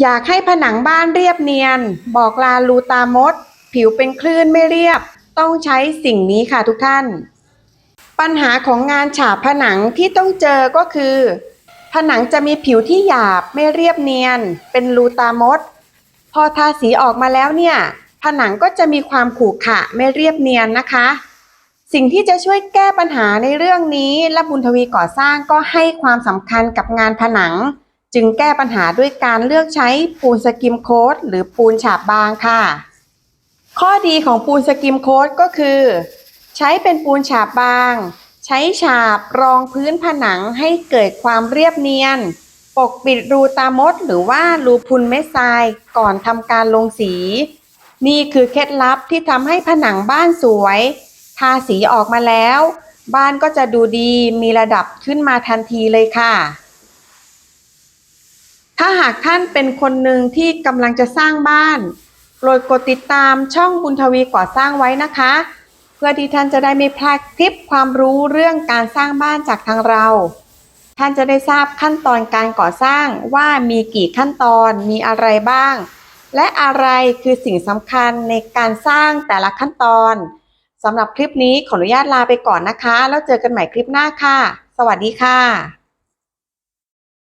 อยากให้ผนังบ้านเรียบเนียน บอกลาลูตามด ผิวเป็นคลื่นไม่เรียบ ต้องใช้สิ่งนี้ค่ะทุกท่าน ปัญหาของงานฉาบผนังที่ต้องเจอก็คือ ผนังจะมีผิวที่หยาบไม่เรียบเนียน เป็นรูตามด พอทาสีออกมาแล้วเนี่ย ผนังก็จะมีความขรุขระไม่เรียบเนียนนะคะ สิ่งที่จะช่วยแก้ปัญหาในเรื่องนี้และบุญทวีก่อสร้างก็ให้ความสำคัญกับงานผนัง จึงแก้ปัญหาด้วยการเลือกใช้ปูนสกิมโค้ดหรือปูนฉาบบางค่ะ ข้อดีของปูนสกิมโค้ดก็คือ ใช้เป็นปูนฉาบบาง ใช้ฉาบรองพื้นผนังให้เกิดความเรียบเนียน ปกปิดรูตามด หรือว่ารูพุนเม็ดทรายก่อนทำการลงสี นี่คือเคล็ดลับที่ทำให้ผนังบ้านสวย ทาสีออกมาแล้ว บ้านก็จะดูดีมีระดับขึ้นมาทันทีเลยค่ะ ถ้าหากท่านเป็นคนหนึ่งที่กำลังจะสร้างบ้านโปรดกดติดตามช่องบุญทวีก่อสร้างไว้นะคะ เพื่อที่ท่านจะได้ไม่พลาดคลิปความรู้เรื่องการสร้างบ้านจากทางเรา ท่านจะได้ทราบขั้นตอนการก่อสร้างว่ามีกี่ขั้นตอนมีอะไรบ้าง และอะไรคือสิ่งสำคัญในการสร้างแต่ละขั้นตอนสำหรับคลิปนี้ขออนุญาตลาไปก่อนนะคะ แล้วเจอกันใหม่คลิปหน้าค่ะ สวัสดีค่ะ